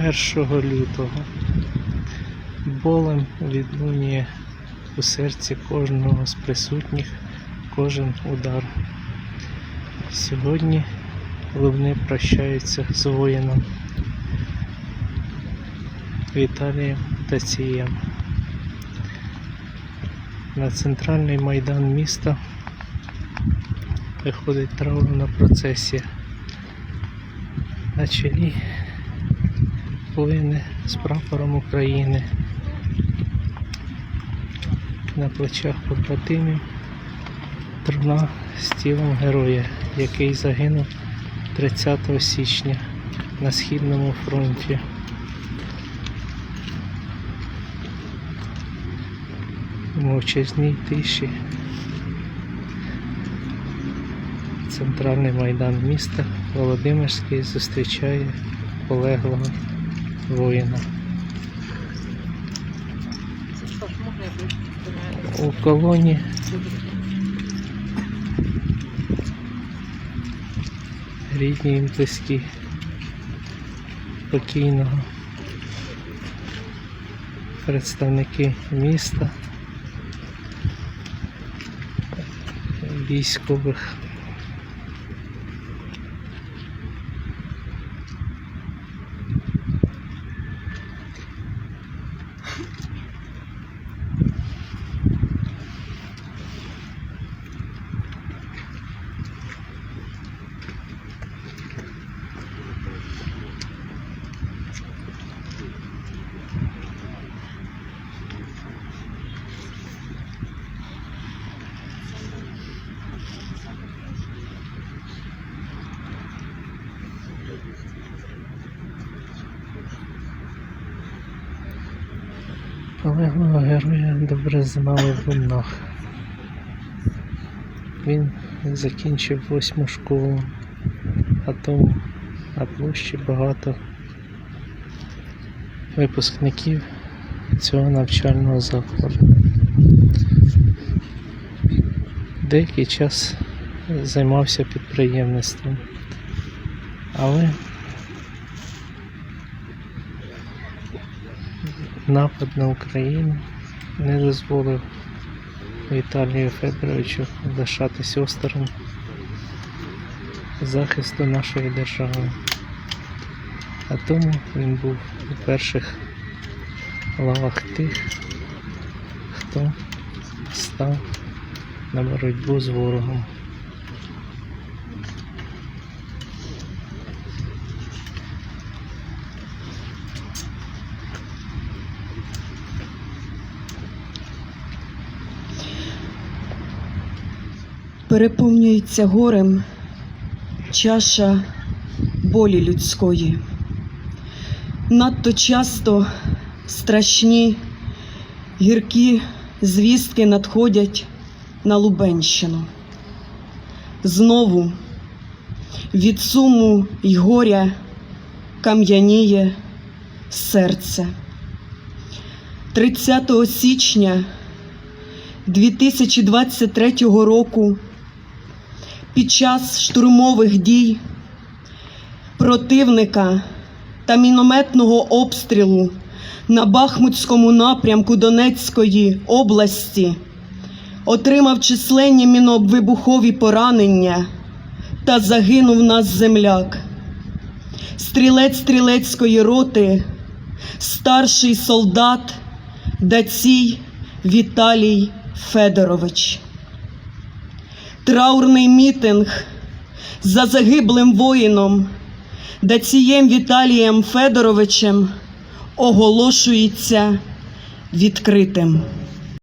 1 лютого. Болем відлунює у серці кожного з присутніх кожен удар. Сьогодні Лубни прощаються з воїном Віталієм Тацієм. На центральний майдан міста виходить траурна процесія. На чолі воїни з прапором України. На плечах побратимів труна з тілом героя, який загинув 30 січня на Східному фронті. У мовчазній тиші центральний майдан міста Володимирський зустрічає полеглого воїна. У колоні рідні і близькі покійного представники міста, військових. Полеглого героя добре знали в Лубнах. Він закінчив восьму школу, а тому на площі багато випускників цього навчального закладу. Деякий час займався підприємництвом, але напад на Україну не дозволив Віталію Федоровичу лишатись осторонь захисту нашої держави. А тому він був у перших лавах тих, хто став на боротьбу з ворогом. Переповнюється горем чаша болі людської. Надто часто страшні гіркі звістки надходять на Лубенщину. Знову від суму й горя кам'яніє серце. 30 січня 2023 року під час штурмових дій противника та мінометного обстрілу на Бахмутському напрямку Донецької області отримав численні міновибухові поранення та загинув наш земляк. Стрілець стрілецької роти, старший солдат Дацій Віталій Федорович. Траурний мітинг за загиблим воїном Дацієм Віталієм Федоровичем оголошується відкритим.